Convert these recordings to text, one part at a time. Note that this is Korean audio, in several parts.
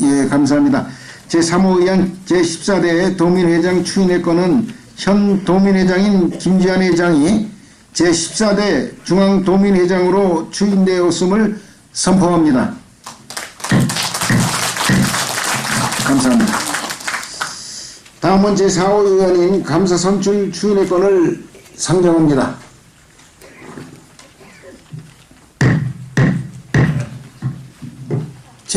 예, 감사합니다. 제3호 의안 제14대 도민회장 추인의 건은 현 도민회장인 김지한 회장이 제14대 중앙도민회장으로 추인되었음을 선포합니다. 감사합니다. 다음은 제4호 의원인 감사 선출 추인의 건을 상정합니다.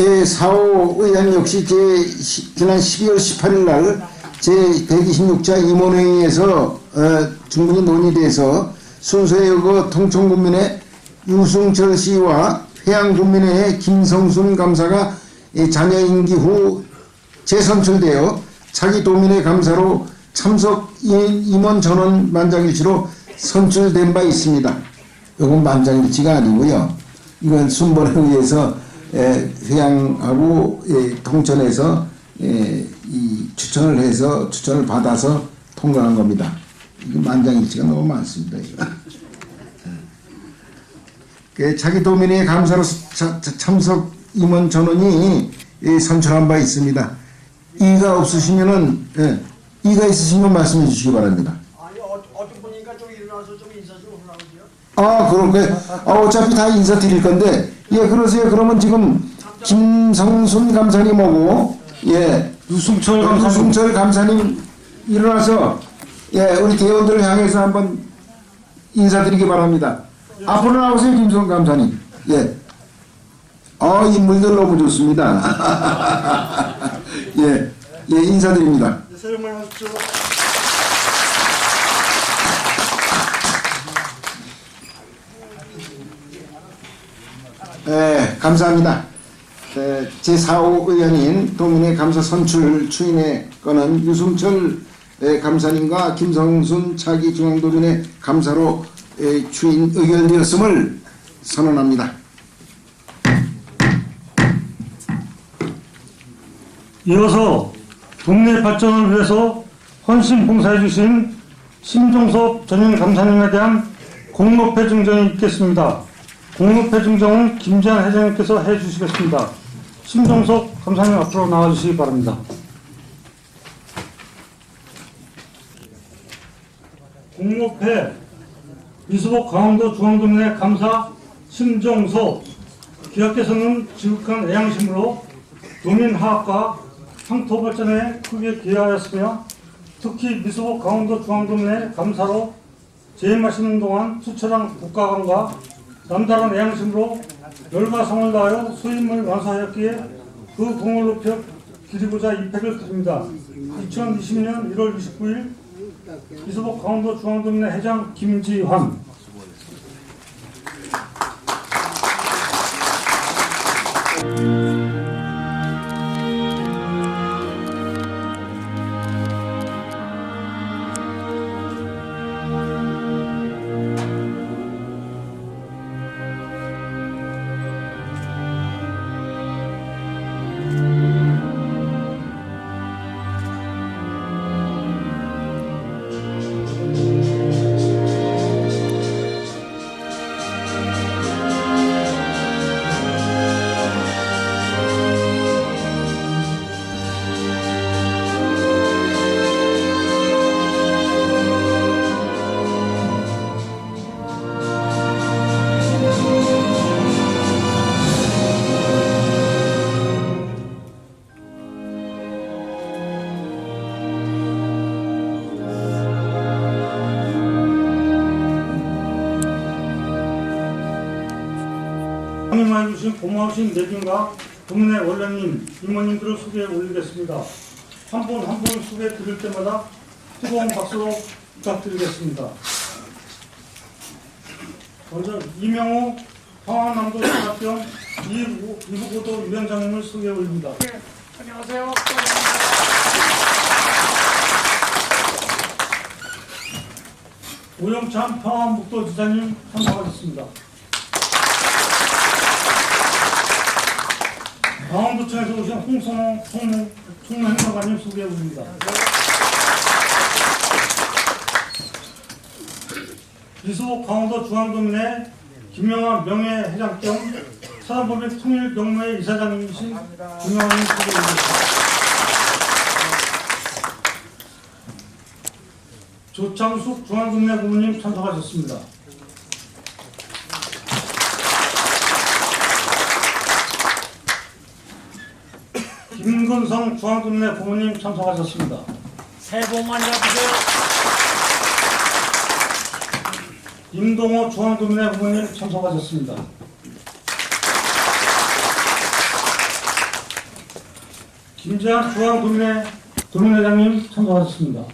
제4호 의원 역시 제 시- 지난 12월 18일 날 제126자 임원회의에서 어, 충분히 논의돼서 순서에 의거 통청군민회 유승철 씨와 해양군민회의 김성순 감사가 이 자녀 임기 후 재선출되어 차기 도민회 감사로 참석 임- 임원 전원 만장일치로 선출된 바 있습니다. 이건 만장일치가 아니고요. 이건 순번에 의해서 에, 회양하고 예, 통천에서 예, 이 추천을 해서 추천을 받아서 통과한 겁니다. 만장일치가 너무 많습니다. 자기 도민의 감사로 참석 임원 전원이 예, 선출한 바 있습니다. 이가 없으시면은 예, 이가 있으시면 말씀해 주시기 바랍니다. 아니 어, 어떤 분이니까 좀 일어나서 좀 인사 좀 하라고요. 아, 그럴까요? 아, 어차피 다 인사 드릴 건데, 예, 그러세요. 그러면 지금 김성순 감사님하고, 예, 유승철 감사님. 유승철 감사님 일어나서, 예, 우리 대원들을 향해서 한번 인사드리기 바랍니다. 앞으로 나오세요, 김성순 감사님. 예. 아, 인물들 너무 좋습니다. 예, 예, 인사드립니다. 네, 새해 복 많이 하십시오. 네, 감사합니다. 네, 제4호 의원인 도민의 감사 선출 추인의 건은 유승철 에, 감사님과 김성순 차기 중앙도민의 감사로 에, 추인 의결되었음을 선언합니다. 이어서 동네 발전을 위해서 헌신 봉사해 주신 신종섭 전임 감사님에 대한 공로패 증정이 있겠습니다. 공로패 증정은 김지한 회장님께서 해 주시겠습니다. 신종섭 감사님 앞으로 나와 주시기 바랍니다. 공로패 이수복 강원도 중앙도민회 감사 신종섭 기업께서는 지극한 애양심으로 도민화합과 황토 발전에 크게 기여하였으며 특히 미수복 강원도 중앙도민회 감사로 재임하시는 동안 수철한 국가관과 남다른 애양심으로 열과 성을 다하여 수임을 완수하였기에 그 공을 높여 기리고자 입회를 드립니다. 2020년 1월 29일 이수복 강원도 중앙도민회 회장 김지환 방임해 주신 고마우신 내빈과 동네 원장님, 이모님들을 소개해 올리겠습니다. 한 분 한 분 소개해 드릴 때마다 뜨거운 박수로 부탁드리겠습니다. 먼저 이명호 평안남도 사학경 이후고도 위원장님을 소개해 올립니다. 네, 안녕하세요. 오영찬 평안북도 지사님 참석하셨습니다. 강원도청에서 오신 홍성호 총무, 총무 행정관님 소개해 올립니다. 이수복 강원도 중앙도민회 김명환 명예회장 겸 사단법인 통일동맹 이사장님이신 김영환님 소개해드리겠습니다. 조창숙 중앙동네 부모님 참석하셨습니다. 김근성 중앙동네 부모님 참석하셨습니다. 새해 복 많이 받으세요. 임동호 중앙동네 부모님 참석하셨습니다. 김재환 중앙동네 도민회장님 참석하셨습니다.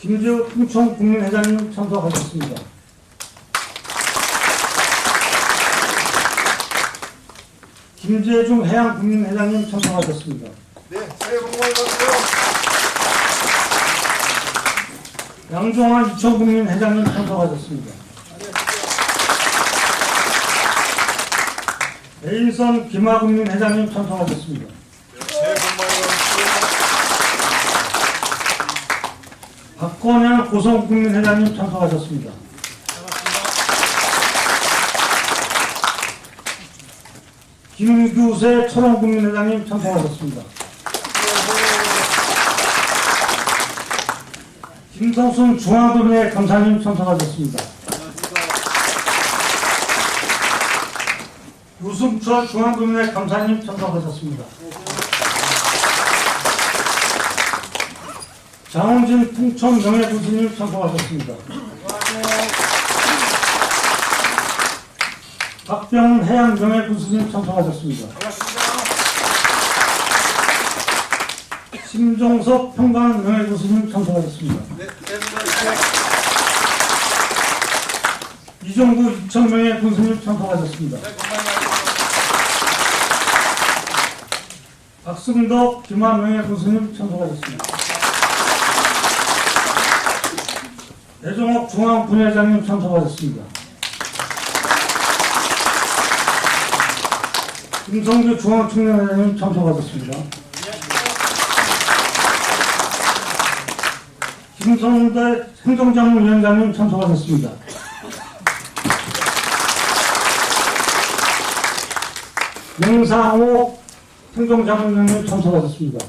김지우 풍청 국민회장님 참석하셨습니다. 김재중 해양 국민회장님 참석하셨습니다. 네, 새해 복 많이 받으세요. 양종환 이천국민 회장님 참석하셨습니다. 에인선 김하국민 회장님 참석하셨습니다. 새해 복 많이 받으세요. 박건양 고성국민 회장님 참석하셨습니다. 김규세 철원국민 회장님 참석하셨습니다. 김성순 중앙도민회 감사님 참석하셨습니다. 유승철 중앙도민회 감사님 참석하셨습니다. 장원진 풍천 명예교수님 참석하셨습니다. 박병 해양 명예교수님 참석하셨습니다. 심종석 평강 명예교수님 참석하셨습니다. 네. 이종구 이천 명예교수님 참석하셨습니다. 받으세요. 박승덕 김한 명예교수님 참석하셨습니다. 배종옥 중앙분회장님 참석하셨습니다. 김성규 중앙청년회장님 참석하셨습니다. 김성대 행정장관위원장님 참석하셨습니다. 명상호 행정장관위원님 참석하셨습니다.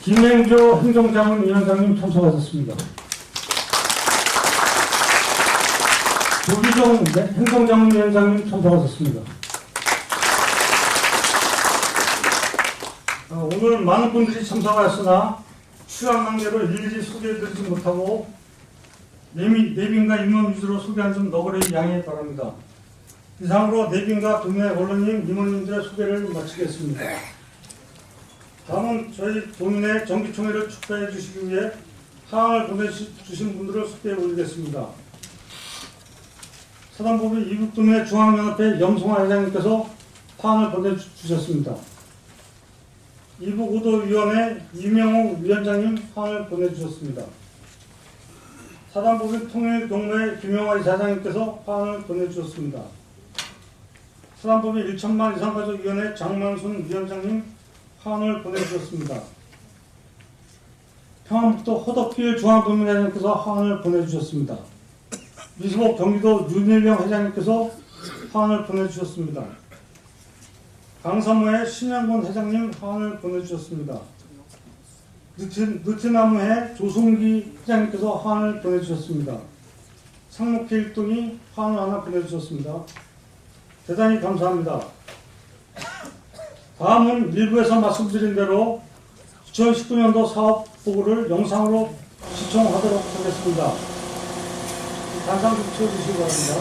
김행조 행정장관위원장님 참석하셨습니다. 조기정 행정장관위원장님 참석하셨습니다. 어, 오늘 많은 분들이 참석하였으나 시간 관계로 일일이 소개해드리지 못하고 내민, 내빈과 임원 위주로 소개한 점 너그러이 양해 바랍니다. 이상으로 내빈과 동네 언론인 임원님들의 소개를 마치겠습니다. 다음은 저희 도민의 정기총회를 축하해 주시기 위해 사항을 보내주신 분들을 소개해 올리겠습니다. 사단법인 이북도민의 중앙연합회 염송화 회장님께서 사항을 보내주셨습니다. 이북우도위원회 이명호 위원장님 사항을 보내주셨습니다. 사단법인 통일동맹 김영화 이사장님께서 사항을 보내주셨습니다. 사단법인 1천만 이상가족위원회 장만순 위원장님 사항을 보내주셨습니다. 평안북도 호덕길 중앙도민회장님께서 사항을 보내주셨습니다. 미수복 경기도 윤일령 회장님께서 사항을 보내주셨습니다. 강사무회 신양곤 회장님 사항을 보내주셨습니다. 느티, 느티나무회 조승기 회장님께서 사항을 보내주셨습니다. 상록회 일동이 사항을 하나 보내주셨습니다. 대단히 감사합니다. 다음은 일부에서 말씀드린 대로 2019년도 사업 보고를 영상으로 시청하도록 하겠습니다. 좀 치워주시기 바랍니다.